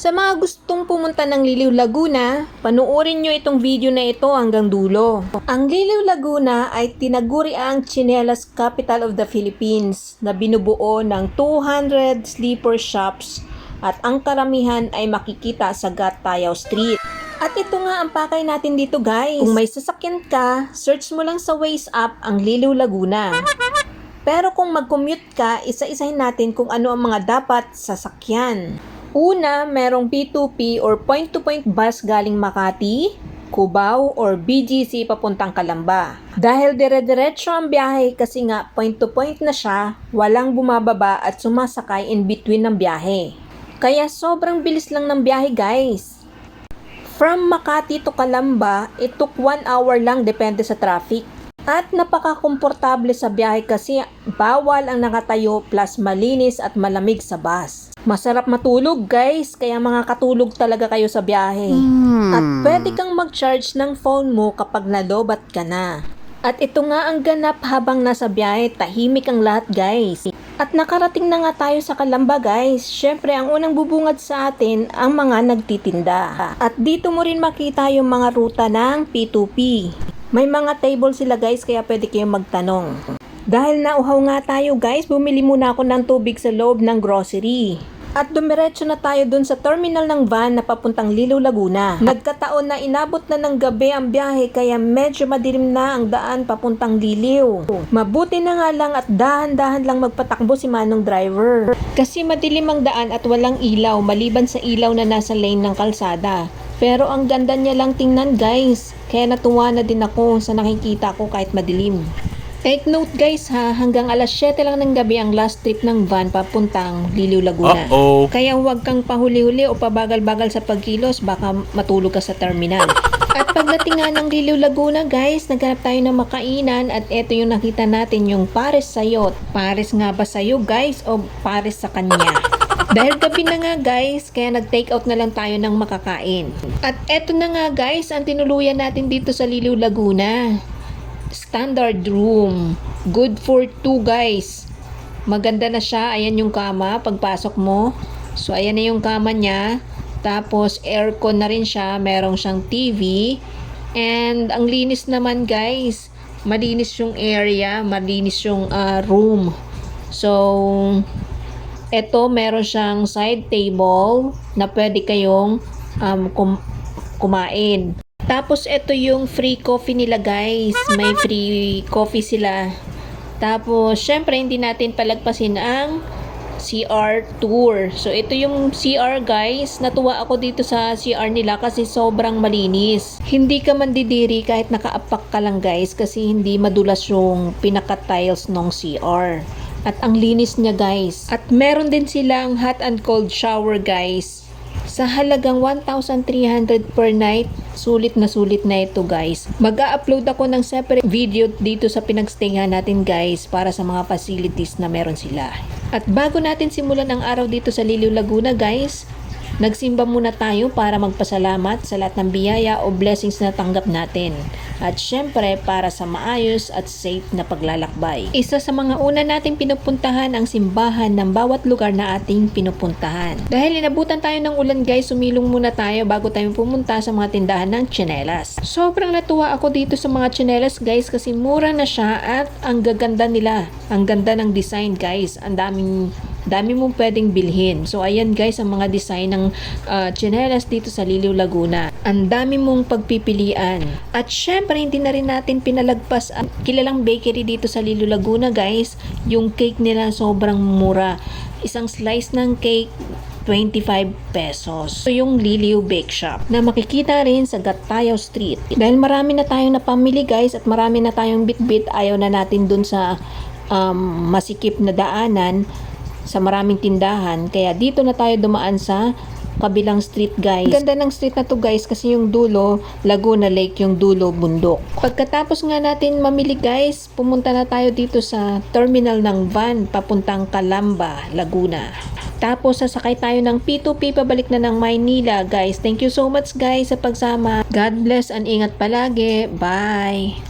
Sa mga gustong pumunta ng Liliw Laguna, panuorin nyo itong video na ito hanggang dulo. Ang Liliw Laguna ay tinaguri ang Chinelas Capital of the Philippines na binubuo ng 200 sleeper shops at ang karamihan ay makikita sa Gatayaw Street. At ito nga ang pakay natin dito guys. Kung may sasakyan ka, search mo lang sa Waze app ang Liliw Laguna. Pero kung mag-commute ka, isa-isahin natin kung ano ang mga dapat sasakyan. Una, merong P2P or point-to-point bus galing Makati, Cubao, or BGC papuntang Kalamba. Dahil dire-diretso ang biyahe kasi nga point-to-point na siya, walang bumababa at sumasakay in between ng biyahe. Kaya sobrang bilis lang ng biyahe guys. From Makati to Kalamba, it took 1 hour lang depende sa traffic. At napaka-komportable sa biyahe kasi bawal ang nakatayo plus malinis at malamig sa bus. Masarap matulog guys, kaya mga katulog talaga kayo sa biyahe. At pwede kang mag-charge ng phone mo kapag nalobat ka na. At ito nga ang ganap habang nasa biyahe, tahimik ang lahat guys. At nakarating na nga tayo sa Kalamba guys. Syempre ang unang bubungad sa atin ang mga nagtitinda. At dito mo rin makita yung mga ruta ng P2P. May mga table sila guys kaya pwede kayong magtanong. Dahil nauhaw nga tayo guys, bumili muna ako ng tubig sa loob ng grocery. At dumiretso na tayo dun sa terminal ng van na papuntang Lilow, Laguna. Nagkataon na inabot na ng gabi ang biyahe kaya medyo madilim na ang daan papuntang Liliw. Mabuti na nga lang at dahan-dahan lang magpatakbo si Manong driver. Kasi madilim ang daan at walang ilaw maliban sa ilaw na nasa lane ng kalsada. Pero ang ganda niya lang tingnan guys. Kaya natuwa na din ako sa nakikita ko kahit madilim. Take note guys ha, hanggang alas 7 lang ng gabi ang last trip ng van papuntang Liliw, Laguna. Uh-oh. Kaya huwag kang pahuli-huli o pabagal-bagal sa pagkilos, baka matulog ka sa terminal. At pagdating nga ng Liliw, Laguna guys, naghanap tayo ng makainan at eto yung nakita natin yung pares sayot. Pares nga ba sa'yo guys o pares sa kanya? Dahil gabi na nga guys, kaya nag-take out na lang tayo ng makakain. At eto na nga guys, ang tinuluyan natin dito sa Liliw, Laguna standard room. Good for two guys. Maganda na siya. Ayan yung kama pagpasok mo. So, ayan na yung kama niya. Tapos, aircon na rin siya. Merong siyang TV. And, ang linis naman guys. Malinis yung area. Malinis yung ah, room. So, eto meron siyang side table na pwede kayong um, kum- kumain. Tapos ito yung free coffee nila guys. May free coffee sila. Tapos syempre hindi natin palagpasin ang CR tour. So ito yung CR guys. Natuwa ako dito sa CR nila kasi sobrang malinis. Hindi ka mandidiri kahit nakaapak ka lang guys kasi hindi madulas yung pinaka-tiles ng CR. At ang linis niya guys. At meron din silang hot and cold shower guys. Sa halagang 1,300 per night, sulit na sulit na ito guys. Mag-upload ako ng separate video dito sa pinagstayhan natin guys para sa mga facilities na meron sila. At bago natin simulan ang araw dito sa Liliw Laguna guys, Nagsimba muna tayo para magpasalamat sa lahat ng biyaya o blessings na tanggap natin. At syempre para sa maayos at safe na paglalakbay. Isa sa mga una nating pinupuntahan ang simbahan ng bawat lugar na ating pinupuntahan. Dahil inabutan tayo ng ulan guys, sumilong muna tayo bago tayo pumunta sa mga tindahan ng tsinelas. Sobrang natuwa ako dito sa mga tsinelas guys kasi mura na siya at ang gaganda nila. Ang ganda ng design guys. Ang daming dami mong pwedeng bilhin. So, ayan guys, ang mga design ng uh, chinelas dito sa Liliw, Laguna. Ang dami mong pagpipilian. At syempre, hindi na rin natin pinalagpas ang kilalang bakery dito sa Liliw, Laguna guys. Yung cake nila sobrang mura. Isang slice ng cake 25 pesos. So, yung Liliw Bake Shop na makikita rin sa Gatayaw Street. Dahil marami na tayong napamili guys at marami na tayong bit-bit, ayaw na natin dun sa um, masikip na daanan sa maraming tindahan. Kaya dito na tayo dumaan sa kabilang street guys. Ganda ng street na to guys kasi yung dulo Laguna Lake, yung dulo bundok. Pagkatapos nga natin mamili guys, pumunta na tayo dito sa terminal ng van papuntang Calamba, Laguna. Tapos sasakay tayo ng P2P pabalik na ng Maynila guys. Thank you so much guys sa pagsama. God bless and ingat palagi. Bye!